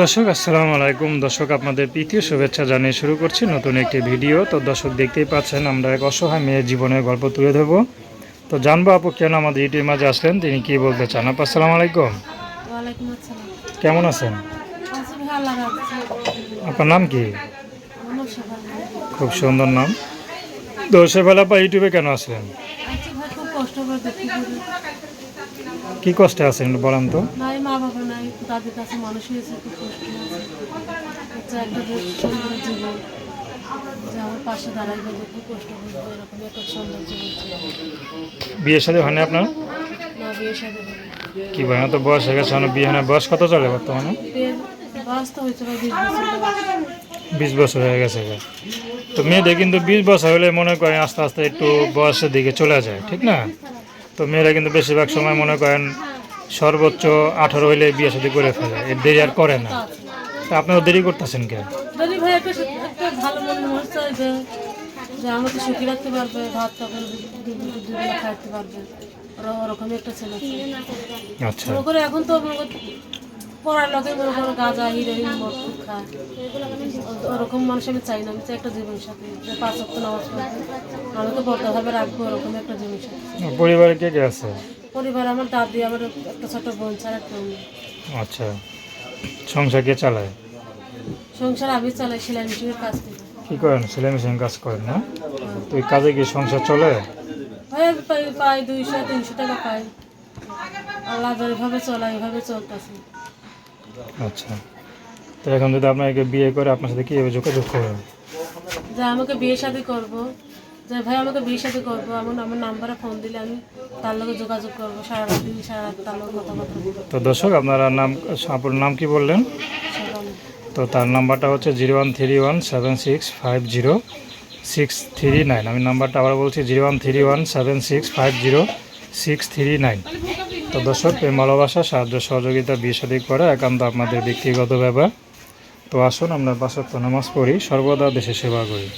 দর্শক আসসালামু আলাইকুম। দর্শক আপনাদের প্রীতীয় শুভেচ্ছা জানিয়ে শুরু করছি নতুন একটি ভিডিও। তো দর্শক দেখতেই পাচ্ছেন আমরা এক অসহায় মেয়ের জীবনের গল্প তুলে ধরবো। তো জানব আপু কেন আমাদের ইউটিউবের মাঝে আসলেন? তিনি কি বলতে চান? আপু আসসালামু আলাইকুম। কেমন আছেন? আছি ভালো লাগছে আপনার নাম কি? খুব সুন্দর নাম। তো সেবেলা আপা ইউটিউবে কেন আসলেন আছি ভাই খুব কষ্ট করে দেখতে করি কি কষ্টে আছেন বলেন তো? নাই মা বাবা নাই দাদির কাছে মানুষ হয়েছে খুব কষ্ট হয়েছে। হচ্ছে একটা সুন্দর জীবন যে আমার পাশে দাঁড়াইবে যে খুব কষ্ট এরকম একটা সুন্দর জীবন বিয়ের সাথে হয়নি আপনার? না বিয়ে সাথে কি বলেন তো বয়স হয়ে গেছে আমার বিয়ে হয় না বয়স কত চলে বর্তমানে? বিয়ে বয়স তো হয়েছে ভাই বিশ বছর। হয়ে গেছে। তো মেয়েদের কিন্তু বিশ বছর হলে মনে করেন আস্তে আস্তে একটু বয়সের দিকে চলে যায় ঠিক না? তো মেয়েরা কিন্তু বেশিরভাগ সময় মনে করেন সর্বোচ্চ আঠারো হইলে বিয়ে সাথে করে ফেলে। এর দেরি আর করে না। তা। আপনারা দেরি করতেছেন কেন? যদি ভাই একটা একটা ভালো মনে মানুষ চাইবে। যে আমাকে সুখী রাখতে পারবে ভাত তখন দুবেলা খাইতে পারবে। ওরা- ওরকমই একটা ছেলে আচ্ছা। করে এখন তো পড়ার লোকে মনে করো গাঁজা হিরোইন খায় ওরকম মানুষ আমি চাই না। আমি চাই একটা জীবন সাথী যে পাঁচ অক্ট নামাজ পড়বে আমি তো বড়ভাবে রাখব ওরকম একটা জীবন সাথী। পরিবারে কে কে আছে? পরিবার আমার দাদি আমার একটা ছোট বোন ছাড়া কেউ আচ্ছা। সংসার কে চালায়? সংসার আমি চালাই সেলাই মেশিনের কাজ করি। কি করেন? ছেলে মেশিন কাজ করেন না? তো এই কাজে কি সংসার চলে? ভাই পাই পাই দুইশো তিনশো টাকা পাই। আল্লাহ যেভাবে চলা এভাবে চলতেছে। আচ্ছা। তো এখন যদি আপনাকে বিয়ে করে আপনার সাথে কীভাবে যোগাযোগ করবেন? যে আমাকে বিয়ে শাদি করব। যে ভাই আমাকে বিয়ে শাদি করব। এমন আমার নাম্বারে ফোন দিলে আমি তার লগে যোগাযোগ করব। সারা রাত দিন সারা রাত তার লগে কথা কথা তো দর্শক আপনারা নাম আপনার নাম কি বললেন? তো তার নাম্বারটা হচ্ছে zero one three one seven six five zero six three nine. আমি নাম্বারটা আবার বলছি zero one three one seven six five zero six three nine. তো দর্শক, এই ভালোবাসা সাহায্য সহযোগিতা শাদী করা একান্ত আপনাদের ব্যক্তিগত ব্যাপার। তো আসুন, আমরা বাসত্ব নামাজ পড়ি, সর্বদা দেশে সেবা করি।